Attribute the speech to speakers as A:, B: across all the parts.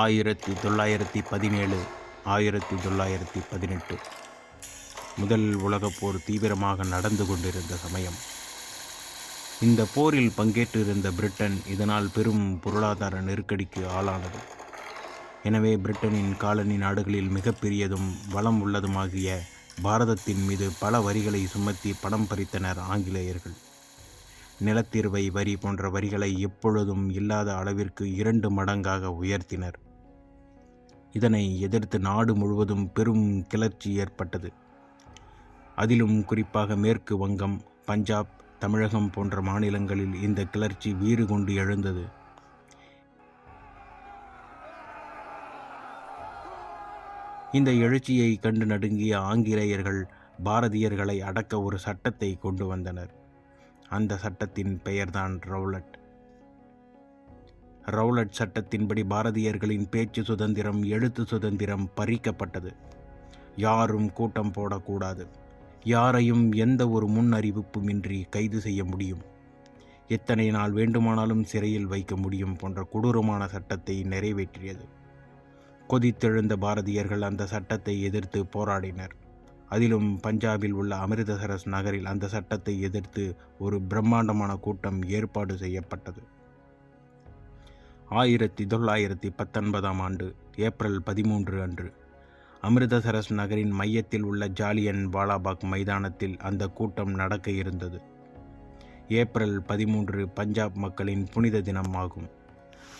A: ஆயிரத்தி தொள்ளாயிரத்தி பதினேழு ஆயிரத்தி தொள்ளாயிரத்தி பதினெட்டு. முதல் உலகப் போர் தீவிரமாக நடந்து கொண்டிருந்த சமயம். இந்த போரில் பங்கேற்றிருந்த பிரிட்டன் இதனால் பெரும் பொருளாதார நெருக்கடிக்கு ஆளானது. எனவே பிரிட்டனின் காலனி நாடுகளில் மிகப்பெரியதும் வளம் உள்ளதுமாகிய பாரதத்தின் மீது பல வரிகளை சுமத்தி பணம் பறித்தனர் ஆங்கிலேயர்கள். நிலத்தீர்வை வரி போன்ற வரிகளை எப்பொழுதும் இல்லாத அளவிற்கு இரண்டு மடங்காக உயர்த்தினர். இதனை எதிர்த்து நாடு முழுவதும் பெரும் கிளர்ச்சி ஏற்பட்டது. அதிலும் குறிப்பாக மேற்கு வங்கம் பஞ்சாப் தமிழகம் போன்ற மாநிலங்களில் இந்த கிளர்ச்சி வீறு கொண்டு எழுந்தது. இந்த எழுச்சியை கண்டு நடுங்கிய ஆங்கிலேயர்கள் பாரதியர்களை அடக்க ஒரு சட்டத்தை கொண்டு வந்தனர். அந்த சட்டத்தின் பெயர்தான் ரவுலட். ரவுலட் சட்டத்தின்படி பாரதியர்களின் பேச்சு சுதந்திரம் எழுத்து சுதந்திரம் பறிக்கப்பட்டது. யாரும் கூட்டம் போடக்கூடாது. யாரையும் எந்த ஒரு முன் அறிவிப்புமின்றி கைது செய்ய முடியும். எத்தனை நாள் வேண்டுமானாலும் சிறையில் வைக்க முடியும் போன்ற கொடூரமான சட்டத்தை நிறைவேற்றியது. கொதித்தெழுந்த பாரதியர்கள் அந்த சட்டத்தை எதிர்த்து போராடினர். அதிலும் பஞ்சாபில் உள்ள அமிர்தசரஸ் நகரில் அந்த சட்டத்தை எதிர்த்து ஒரு பிரம்மாண்டமான கூட்டம் ஏற்பாடு செய்யப்பட்டது. ஆயிரத்தி தொள்ளாயிரத்தி பத்தொன்பதாம் ஆண்டு ஏப்ரல் பதிமூன்று அன்று. அமிர்தசரஸ் நகரின் மையத்தில் உள்ள ஜாலியன் வாலாபாக் மைதானத்தில் அந்த கூட்டம் நடக்க இருந்தது. ஏப்ரல் பதிமூன்று பஞ்சாப் மக்களின் புனித தினம் ஆகும்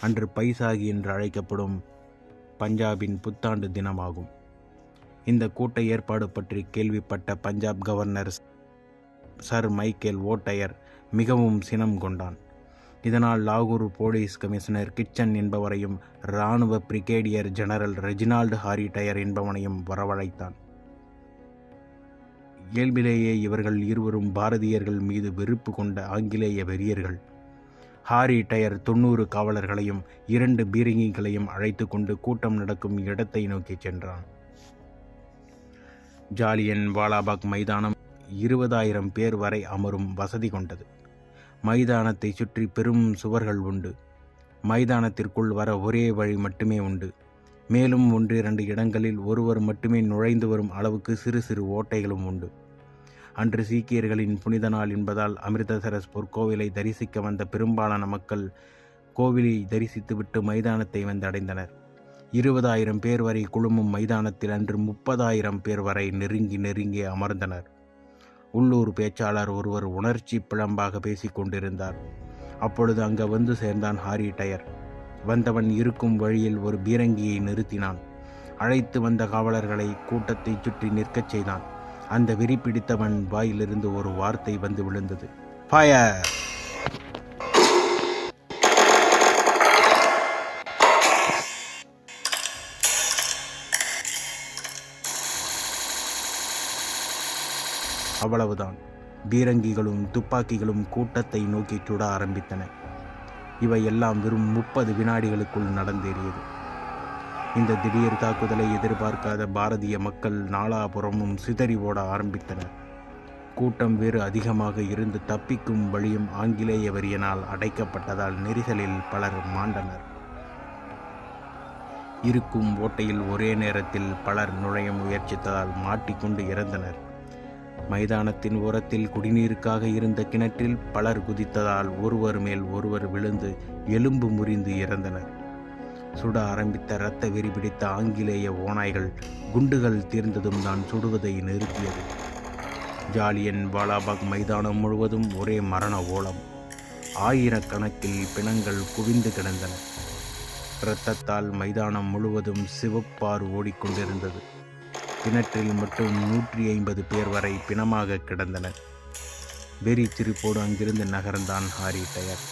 A: அன்று பைசாகி என்று அழைக்கப்படும் பஞ்சாபின் புத்தாண்டு தினமாகும். இந்த கூட்ட ஏற்பாடு பற்றி கேள்விப்பட்ட Punjab governor sir Michael O'Dwyer மிகவும் சினம் கொண்டான். இதனால் லாகூர் போலீஸ் கமிஷனர் கிச்சன் என்பவரையும் இராணுவ brigadier general Reginald Harry Dyer என்பவனையும் வரவழைத்தான். இயல்பிலேயே இவர்கள் இருவரும் பாரதியர்கள் மீது வெறுப்பு கொண்ட ஆங்கிலேய வெறியர்கள். ஹாரி டயர் தொண்ணூறு காவலர்களையும் இரண்டு பீரங்கிகளையும் அழைத்து கொண்டு கூட்டம் நடக்கும் இடத்தை நோக்கி சென்றான். ஜாலியன் வாலாபாக் மைதானம் இருபதாயிரம் பேர் வரை அமரும் வசதி கொண்டது. மைதானத்தை சுற்றி பெரும் சுவர்கள் உண்டு. மைதானத்திற்குள் வர ஒரே வழி மட்டுமே உண்டு. மேலும் ஒன்று இரண்டு இடங்களில் ஒருவர் மட்டுமே நுழைந்து வரும் அளவுக்கு சிறு சிறு ஓட்டைகளும் உண்டு. அன்று சீக்கியர்களின் புனித நாள் என்பதால் அமிர்தசரஸ் பொற்கோவிலை தரிசிக்க வந்த பெரும்பாலான மக்கள் கோவிலை தரிசித்துவிட்டு மைதானத்தை வந்து அடைந்தனர். இருபதாயிரம் பேர் வரை குழுமும் மைதானத்தில் அன்று முப்பதாயிரம் பேர் வரை நெருங்கி நெருங்கி அமர்ந்தனர். உள்ளூர் பேச்சாளர் ஒருவர் உணர்ச்சி பிழம்பாக பேசிக் கொண்டிருந்தார். அப்பொழுது அங்கு வந்து சேர்ந்தான் ஹாரி டயர். வந்தவன் இருக்கும் வழியில் ஒரு பீரங்கியை நிறுத்தினான். அழைத்து வந்த காவலர்களை கூட்டத்தை சுற்றி நிற்கச் செய்தான். அந்த வெறி பிடித்தவன் வாயிலிருந்து ஒரு வார்த்தை வந்து விழுந்தது. ஃபயர் அவ்வளவுதான். பீரங்கிகளும் துப்பாக்கிகளும் கூட்டத்தை நோக்கி சுட ஆரம்பித்தன. இவை எல்லாம் வெறும் முப்பது வினாடிகளுக்குள் நடந்தேறியது. இந்த திடீர் தாக்குதலை எதிர்பார்க்காத பாரதிய மக்கள் நாலாபுறமும் சிதறி ஓட ஆரம்பித்தனர். கூட்டம் வேறு அதிகமாக இருந்து தப்பிக்கும் வழியும் ஆங்கிலேய வரியனால் அடைக்கப்பட்டதால் நெரிசலில் பலர் மாண்டனர். இருக்கும் ஓட்டையில் ஒரே நேரத்தில் பலர் நுழைய முயற்சித்ததால் மாட்டிக்கொண்டு இறந்தனர். மைதானத்தின் ஓரத்தில் குடிநீருக்காக இருந்த கிணற்றில் பலர் குதித்ததால் ஒருவர் மேல் ஒருவர் விழுந்து எலும்பு முறிந்து இறந்தனர். சுட ஆரம்பித்த இரத்த வெறி பிடித்த ஆங்கிலேய ஓநாய்கள் குண்டுகள் தீர்ந்ததும் தான் சுடுவதை நிறுத்தியது. ஜாலியன் வாலாபாக் மைதானம் முழுவதும் ஒரே மரண ஓலம். ஆயிரக்கணக்கில் பிணங்கள் குவிந்து கிடந்தன. இரத்தத்தால் மைதானம் முழுவதும் சிவப்பாறு ஓடிக்கொண்டிருந்தது. கிணற்றில் மட்டும் நூற்றி ஐம்பது பேர் வரை பிணமாக கிடந்தனர். வெறி சிரிப்போடு அங்கிருந்து நகர்ந்தான் ஹாரி டயர்.